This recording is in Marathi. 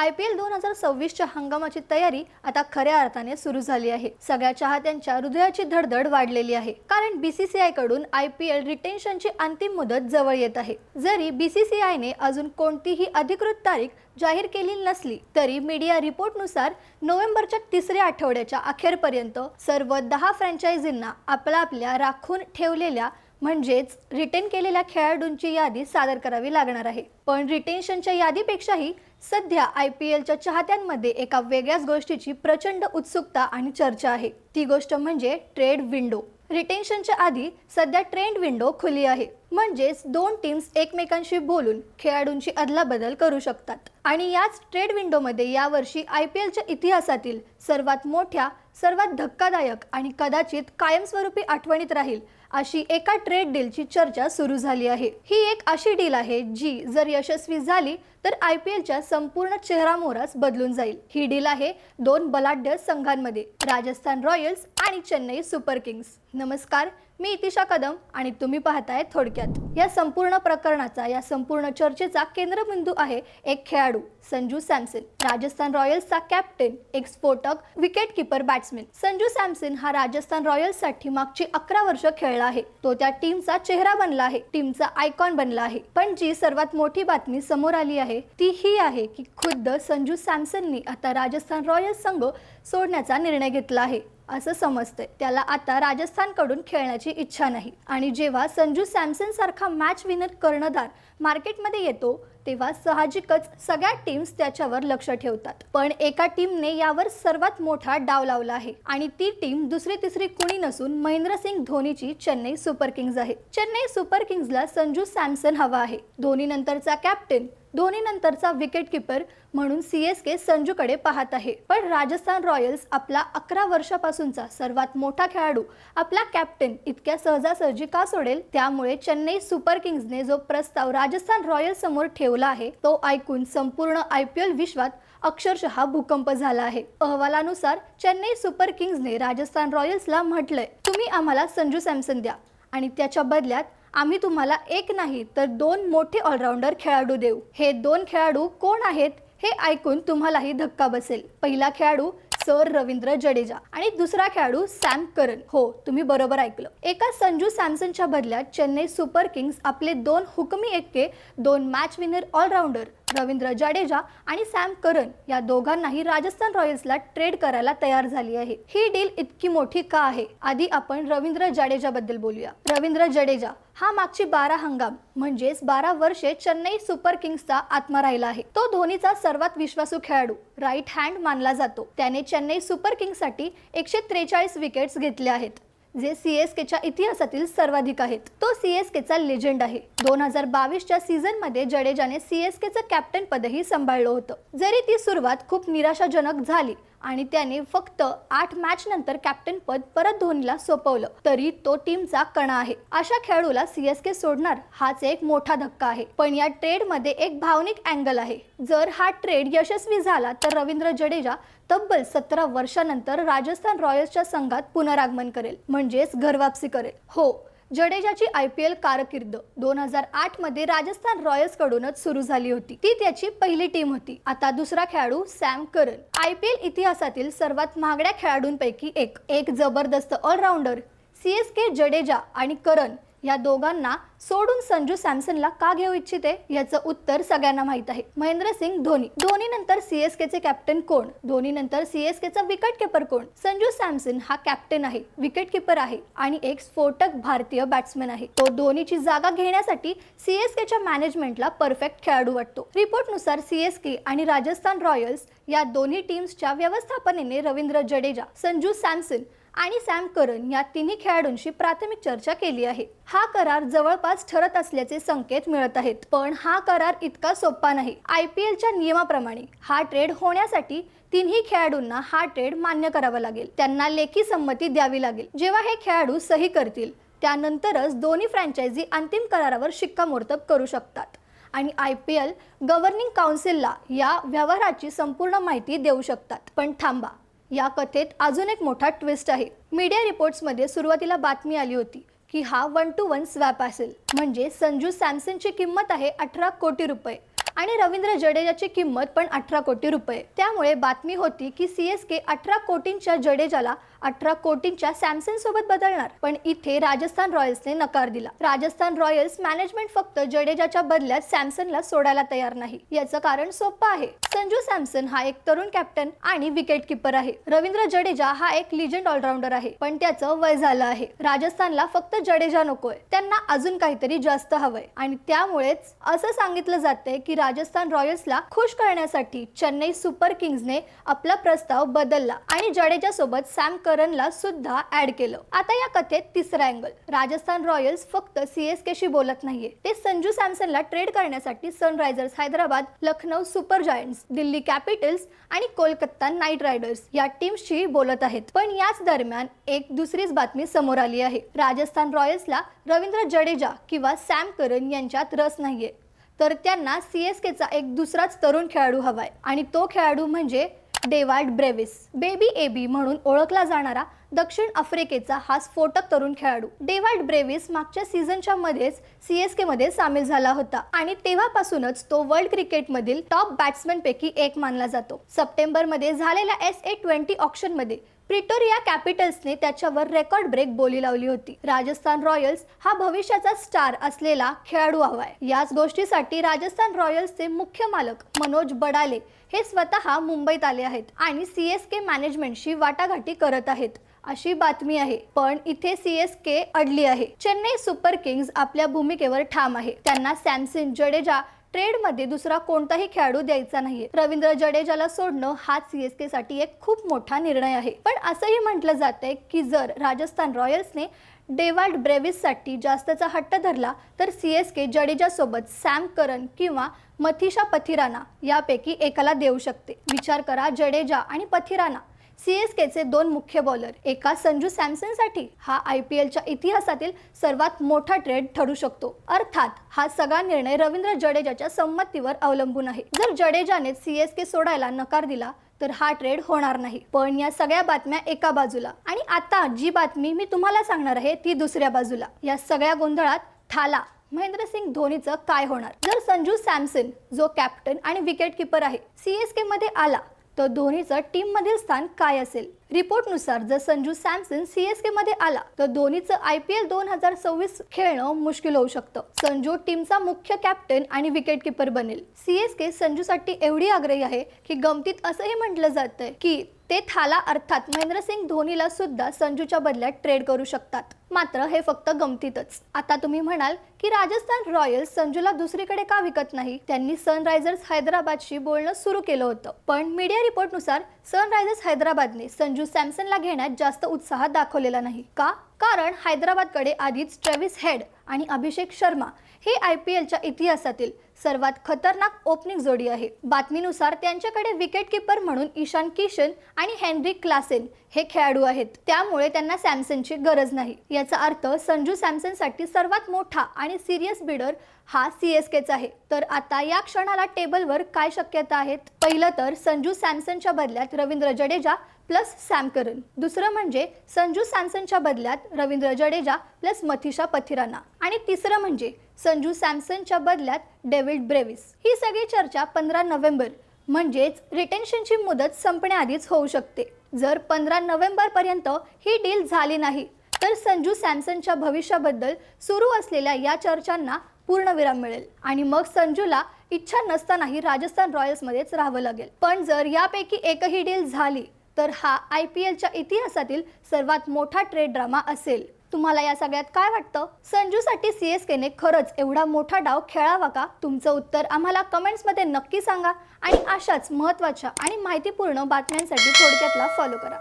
आय पी एल दोन हजार सव्वीसच्या हंगामाची तयारी आता खऱ्या अर्थाने सुरू झाली आहे. सगळ्या चाहत्यांच्या हृदयाची धडधड वाढलेली आहे. कारण बीसीसीआयकडून आय पी एल रिटेन्शनची अंतिम मुदत जवळ येत आहे. जरी बीसीसीआयने अजून कोणतीही अधिकृत तारीख जाहीर केली नसली तरी मीडिया रिपोर्टनुसार नोव्हेंबरच्या तिसऱ्या आठवड्याच्या अखेरपर्यंत सर्व दहा फ्रँचायझींना आपल्या आपल्या राखून ठेवलेल्या म्हणजेच रिटेन केलेल्या खेळाडूंची यादी सादर करावी लागणार आहे. पण रिटेन्शनच्या यादीपेक्षाही सध्या आय पी एलच्या चाहत्यांमध्ये एका वेगळ्याच गोष्टीची प्रचंड उत्सुकता आणि चर्चा आहे. ती गोष्ट म्हणजे ट्रेड विंडो. रिटेन्शनच्या आधी सध्या ट्रेंड विंडो खुली आहे. म्हणजेच दोन टीम्स एकमेकांशी बोलून खेळाडूंची अदलाबदल करू शकतात. आणि याच ट्रेड विंडोमध्ये यावर्षी आय पी एलच्या इतिहासातील सर्वात मोठ्या सर्वात धक्कादायक आणि कदाचित कायमस्वरूपी आठवणीत राहील अशी एका ट्रेड डीलची चर्चा सुरू झाली आहे. ही एक अशी डील आहे जी जर यशस्वी झाली तर आय पी एलच्या संपूर्ण चेहरामोहराच बदलून जाईल. ही डील आहे दोन बलाढ्य संघांमध्ये राजस्थान रॉयल्स आणि चेन्नई सुपर किंग्स. नमस्कार मी इतिशा कदम आणि तुम्ही पाहताय थोडक्यात. या संपूर्ण प्रकरणाचा या संपूर्ण चर्चेचा केंद्रबिंदू आहे एक खेळाडू संजू सॅमसन. राजस्थान रॉयल्सचा कॅप्टन एक स्फोटक wicket keeper batsman Sanju Samson हा राजस्थान रॉयल्ससाठी मागची अकरा वर्ष खेळला आहे. तो त्या टीमचा चेहरा बनला आहे टीमचा आयकॉन बनला आहे. पण जी सर्वात मोठी बातमी समोर आली आहे ती ही आहे की खुद्द संजू सॅमसननी आता राजस्थान रॉयल्स संघ सोडण्याचा निर्णय घेतला आहे. असं समजतंय. त्याला आता राजस्थानकडून खेळण्याची इच्छा नाही. आणि जेव्हा संजू सॅमसन सारखा मॅच विनर कर्णधार मार्केटमध्ये येतो तेव्हा साहजिकच सगळ्या टीम्स त्याच्यावर लक्ष ठेवतात. पण एका टीमने यावर सर्वात मोठा डाव लावला आहे. आणि ती टीम दुसरी तिसरी कुणी नसून महेंद्रसिंग धोनीची चेन्नई सुपर किंग्ज आहे. चेन्नई सुपर किंग्जला संजू सॅमसन हवा आहे. धोनी नंतरचा कॅप्टन धोनीनंतरचा विकेट किपर म्हणून सी एस के संजूकडे पाहत आहे. पण राजस्थान रॉयल्स आपला अकरा वर्षापासूनचा सर्वात मोठा खेळाडू आपला कॅप्टन इतक्या सहजासहजी का सोडेल? त्यामुळे चेन्नई सुपर किंग्जने जो प्रस्ताव राजस्थान रॉयल्स समोर ठेवला आहे तो ऐकून संपूर्ण आय पी एल विश्वात अक्षरशः भूकंप झाला आहे. अहवालानुसार चेन्नई सुपर किंग्जने राजस्थान रॉयल्सला म्हटलंय तुम्ही आम्हाला संजू सॅमसन द्या आणि त्याच्या बदल्यात आम्ही तुम्हाला एक नाही तर दोन मोठे ऑलराऊंडर खेळाडू देऊ. हे दोन खेळाडू कोण आहेत हे ऐकून तुम्हालाही धक्का बसेल. पहिला खेळाडू सर रवींद्र जडेजा आणि दुसरा खेळाडू सॅम करन हो तुम्ही बरोबर ऐकलं. एका संजू सॅमसनच्या बदल्यात चेन्नई सुपर किंग्स आपले दोन हुकमी एक्के दोन match winner allrounder Ravindra Jadeja आणि सॅम करन या दोघांनाही राजस्थान रॉयल्सला ट्रेड करायला तयार झाली आहे. ही डील इतकी मोठी का आहे? आधी आपण रवींद्र जाडेजा बद्दल बोलूया. रवींद्र जडेजा हा मागची बारा हंगाम म्हणजेच बारा वर्षे चेन्नई सुपर किंग्सचा आत्मा राहिला आहे. तो धोनीचा सर्वात विश्वासू खेळाडू राईट हँड मानला जातो. त्याने चेन्नई सुपर किंग्ससाठी एकशे त्रेचाळीस विकेट्स घेतले आहेत. जे सी एस केच्या इतिहासातील सर्वाधिक आहेत. तो सी एस केचा लेजंड आहे. दोन हजार बावीसच्या सीझनमध्ये जडेजाने सी एस केचं कॅप्टन पदही सांभाळलं होतं. जरी ती सुरुवात खूप निराशाजनक झाली आणि त्याने फक्त आठ मॅच नंतर कॅप्टन पद परत धोनीला सोपवलं. तरी तो टीमचा कणा आहे. अशा खेळाडूला सीएसके सोडणार हाच एक मोठा धक्का आहे. पण या ट्रेडमध्ये एक भावनिक अँगल आहे. जर हा ट्रेड यशस्वी झाला तर रवींद्र जडेजा तब्बल सतरा वर्षानंतर राजस्थान रॉयल्सच्या संघात पुनरागमन करेल. म्हणजेच घरवापसी करेल. हो जडेजाची आय पी एल कारकीर्द दोन हजार आठमध्ये राजस्थान रॉयल्स कडूनच सुरू झाली होती. ती त्याची पहिली टीम होती. आता दुसरा खेळाडू Sam Curran. I P L इतिहासातील सर्वात महागड्या खेळाडूंपैकी एक. एक जबरदस्त allrounder C S K Jadeja आणि करण या दोघांना सोडून संजू सॅमसनला का घेऊ इच्छिते याचं उत्तर सगळ्यांना माहीत आहे. महेंद्रसिंग धोनी. धोनी नंतर सीएसकेचे कॅप्टन कोण? धोनी नंतर सीएसकेचा विकेट किपर कोण? संजू सॅमसन हा कॅप्टन आहे विकेट किपर आहे आणि एक स्फोटक भारतीय बॅट्समॅन आहे. तो धोनीची जागा घेण्यासाठी सीएसकेच्या मॅनेजमेंटला परफेक्ट खेळाडू वाटतो. रिपोर्टनुसार सीएसके आणि राजस्थान रॉयल्स या दोन्ही टीम्सच्या व्यवस्थापनेने रवींद्र जडेजा संजू सॅमसन आणि सॅम करन या तिन्ही खेळाडूंशी प्राथमिक चर्चा केली आहे. हा करार जवळपास ठरत असल्याचे संकेत मिळत आहेत. पण हा करार इतका सोपा नाही. आय पी एलच्या नियमाप्रमाणे हा ट्रेड होण्यासाठी तिन्ही खेळाडूंना हा ट्रेड मान्य करावा लागेल. त्यांना लेखी संमती द्यावी लागेल. जेव्हा हे खेळाडू सही करतील त्यानंतरच दोन्ही फ्रँचायझी अंतिम करारावर शिक्कामोर्तब करू शकतात. आणि आय पी एल गव्हर्निंग काउन्सिलला या व्यवहाराची संपूर्ण माहिती देऊ शकतात. पण थांबा. या कथेत अजून एक मोठा ट्विस्ट आहे. मीडिया रिपोर्ट्समध्ये सुरुवातीला बातमी आली होती की हा वन टू वन स्वॅप असेल. म्हणजे संजू सॅमसनची किंमत आहे अठरा कोटी रुपये आणि रवींद्र जडेजाची किंमत पण अठरा कोटी रुपये. त्यामुळे बातमी होती की सी एस के अठरा कोटींच्या जडेजाला अठरा कोटींच्या सॅमसंग सोबत बदलणार. पण इथे राजस्थान रॉयल्सने नकार दिला. राजस्थान रॉयल्स मॅनेजमेंट फक्त जडेजाच्या बदल्यात सॅमसनला सोडायला तयार नाही. याचं कारण सोपं आहे. संजू सॅमसन हा एक तरुण कॅप्टन आणि विकेट किपर आहे. रवींद्र जडेजा हा एक लिजंड ऑलराऊंडर आहे. पण त्याचं वय झालं आहे. राजस्थानला फक्त जडेजा नकोय. त्यांना अजून काहीतरी जास्त हवंय. आणि त्यामुळेच असं सांगितलं जातंय की राजस्थान रॉयल्सला खुश करण्यासाठी चेन्नई सुपर किंग्सने आपला प्रस्ताव बदलला आणि जडेजा सोबत सॅम करनला सुद्धा ऍड केलं. आता या कथेत तिसरा अँगल राजस्थान रॉयल्स फक्त सीएसके शी बोलत नाहीये. ते संजू सॅमसनला ट्रेड करण्यासाठी Sunrisers Hyderabad Lucknow Super Giants Delhi Capitals आणि कोलकाता नाईट रायडर्स या टीम्सशी बोलत आहेत. पण याच दरम्यान एक दुसरीच बातमी समोर आली आहे. राजस्थान रॉयल्सला रवींद्र जडेजा किंवा सॅम करन यांच्यात रस नाहीये. तर त्यांना सीएसकेचा एक दुसराच तरुण खेळाडू हवाय. आणि तो खेळाडू म्हणजे डेवाल्ड ब्रेविस बेबी एबी म्हणून ओळखला जाणारा दक्षिण आफ्रिकेचा हा स्फोटक तरुण खेळाडू. डेवाल्ड ब्रेविस मागच्या सीझनच्या मध्येच सीएसके मध्ये सामील झाला होता आणि तेव्हापासूनच तो वर्ल्ड क्रिकेटमधील टॉप बॅट्समन पैकी एक मानला जातो. सप्टेंबरमध्ये झालेल्या एस ए ट्वेंटी ऑप्शनमध्ये प्रिटोरिया कॅपिटल्सने त्याच्यावर रेकॉर्ड ब्रेक बोली लावली होती. राजस्थान रॉयल्स हा भविष्याचा स्टार असलेला खेळाडू हवाय याच गोष्टीसाठी राजस्थान रॉयल्सचे मुख्य मालक मनोज बडाले हे स्वतः मुंबईत आले आहेत आणि सी एस के मॅनेजमेंटशी वाटाघाटी करत आहेत. अशी बातमी आहे. पण इथे सी एस के अडली आहे. चेन्नई सुपर किंग्ज आपल्या भूमिकेवर ठाम आहे. त्यांना सॅमसन जडेजा ट्रेडमध्ये दुसरा कोणताही खेळाडू द्यायचा नाहीये. रवींद्र जडेजाला सोडणं हा सीएसके साठी एक खूप मोठा निर्णय आहे. पण असंही म्हटलं जातंय की जर राजस्थान रॉयल्सने डेवाल्ड ब्रेविससाठी जास्तचा हट्ट धरला तर सी एस के जडेजासोबत सॅम करन किंवा मथिशा पथिराना यापैकी एकाला देऊ शकते. विचार करा जडेजा आणि पथिराना. सीएसकेचे दोन मुख्य बॉलर एका संजू सॅमसनसाठी हा आय पी एलच्या इतिहासातील सर्वात मोठा ट्रेड ठरू शकतो. अर्थात हा सगळा निर्णय रवींद्र जडेजाच्या संमतीवर अवलंबून आहे. जर जडेजाने सीएसके सोडायला नकार दिला तर हा ट्रेड होणार नाही. पण या सगळ्या बातम्या एका बाजूला. आणि आता जी बातमी मी तुम्हाला सांगणार आहे ती दुसऱ्या बाजूला. या सगळ्या गोंधळात थाला महेंद्रसिंग धोनीचं काय होणार? जर संजू सॅमसन जो कॅप्टन आणि विकेट किपर आहे सीएसके मध्ये आला तर धोनीचं टीममधील स्थान काय असेल? रिपोर्टनुसार जर संजू सॅमसन सीएसके मध्ये आला तर धोनीचं आय पी एल दोन हजार सव्वीस खेळणं मुश्किल होऊ शकतं. संजू टीमचा मुख्य कॅप्टन आणि विकेट किपर बनेल सीएसके संजूसाठी एवढी आग्रही आहे की गमतीत असंही म्हटलं जातंय की ते थाला अर्थात महेंद्रसिंग धोनीला सुद्धा संजूच्या बदल्यात ट्रेड करू शकतात. मात्र हे फक्त गमतीतच. आता तुम्ही म्हणाल की राजस्थान रॉयल्स संजूला दुसरीकडे का विकत नाही? त्यांनी सनरायझर्स हैदराबादशी बोलणं सुरू केलं होतं. पण मीडिया रिपोर्टनुसार सनरायझर्स हैदराबादने संजू सॅमसनला घेण्यात जास्त उत्साह दाखवलेला नाही. का? कारण हैदराबादकडे आधीच ट्रेव्हिस हेड आणि अभिषेक शर्मा हे आय पी एलच्या इतिहासातील सर्वात खतरनाक ओपनिंग जोडी आहे. बातमीनुसार त्यांच्याकडे विकेट किपर म्हणून ईशान किशन आणि हेनरी क्लासेन हे खेळाडू आहेत. त्यामुळे त्यांना सॅमसनची गरज नाही. याचा अर्थ संजू सॅमसनसाठी सर्वात मोठा आणि सिरियस बिडर हा सी एस केचा आहे. तर आता या क्षणाला टेबलवर काय शक्यता आहेत? पहिलं तर संजू सॅमसनच्या बदल्यात Ravindra Jadeja plus Sam Curran दुसरं म्हणजे संजू सॅमसनच्या बदल्यात रवींद्र जडेजा प्लस मथिशा पथिराना. आणि तिसरं म्हणजे संजू सॅमसनच्या बदल्यात डेव्हिड ब्रेविस. ही सगळी चर्चा पंधरा नोव्हेंबर म्हणजेच रिटेन्शनची मुदत संपण्याआधीच होऊ शकते. जर पंधरा नोव्हेंबर पर्यंत ही डील झाली नाही तर संजू सॅमसनच्या भविष्याबद्दल सुरू असलेल्या या चर्चांना पूर्णविराम मिळेल आणि मग संजूला इच्छा नसतानाही राजस्थान रॉयल्समध्येच राहावं लागेल. पण जर यापैकी एकही डील झाली तर हा आय पी एलच्या इतिहासातील सर्वात मोठा ट्रेड ड्रामा असेल. तुम्हाला या सगळ्यात काय वाटतं? संजूसाठी सी एस केने खरंच एवढा मोठा डाव खेळावा का? तुमचं उत्तर आम्हाला कमेंट्समध्ये नक्की सांगा. आणि अशाच महत्त्वाच्या आणि माहितीपूर्ण बातम्यांसाठी थोडक्यातला फॉलो करा.